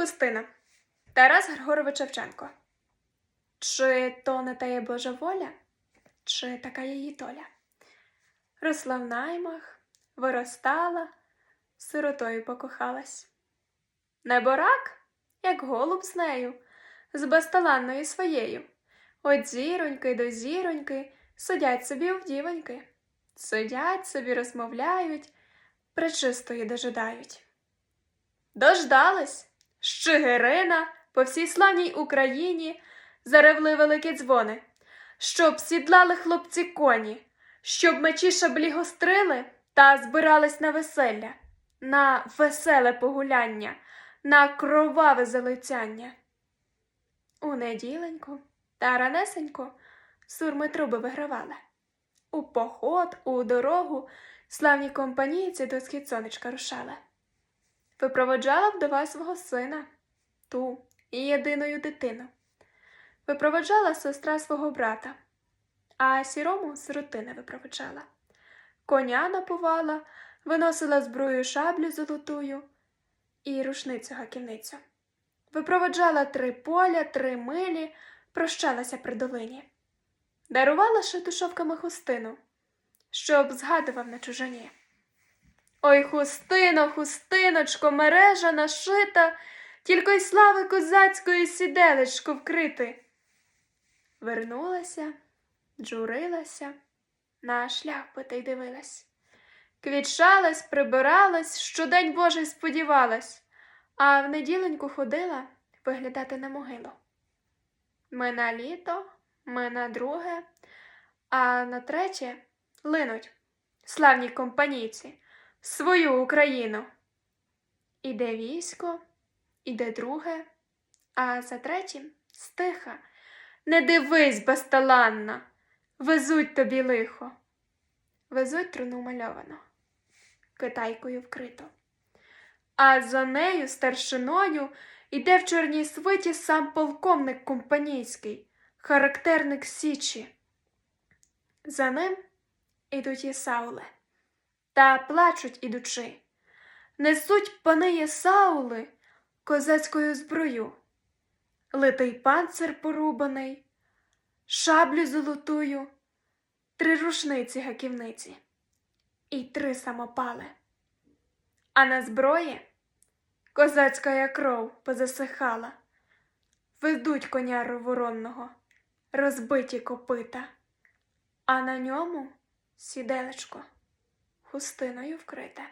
Хустина Тарас Григорович Шевченко. Чи то не та є Божа воля, чи така її доля? Росла в наймах, виростала, сиротою покохалась. Неборак, як голуб з нею, з безталанною своєю. От зіроньки до зіроньки сидять собі в дівоньки. Сидять собі, розмовляють, пречистої дожидають. Дождались. Щигирина по всій славній Україні заревли великі дзвони, щоб сідлали хлопці коні, щоб мечі шаблі гострили та збирались на веселля, на веселе погуляння, на кроваве залицяння. У неділеньку та ранесенько сурми труби вигравали. У поход, у дорогу славні компанійці до схід сонечка рушали. Випроводжала вдова свого сина, ту і єдиною дитину. Випроводжала сестра свого брата, а сірому сиротини випроводжала. Коня напувала, виносила зброю шаблю золотую і рушницю гаківницю. Випроводжала три поля, три милі, прощалася при долині. Дарувала шиту шовками хустину, щоб згадував на чужині. Ой, хустино, хустиночко, мережа нашита, тільки й слави козацької сіделечко вкрити. Вернулася, джурилася, на шлях питий дивилась. Квітчалась, прибиралась, щодень Божий сподівалась, а в неділеньку ходила виглядати на могилу. Ми на літо, ми на друге, а на третє линуть славні компанійці свою Україну. Іде військо, іде друге, а за третім стиха. Не дивись, безталанна, везуть тобі лихо. Везуть труну мальовану, китайкою вкрито. А за нею старшиною іде в чорній свиті сам полковник компанійський, характерник Січі. За ним ідуть Єсаули, та плачуть ідучи. Несуть пани Єсаули козацькою зброю, литий панцир порубаний, шаблю золотую, три рушниці гаківниці і три самопали. А на зброї козацька кров позасихала, ведуть коня воронного, розбиті копита, а на ньому сіделечко хустиною вкрите.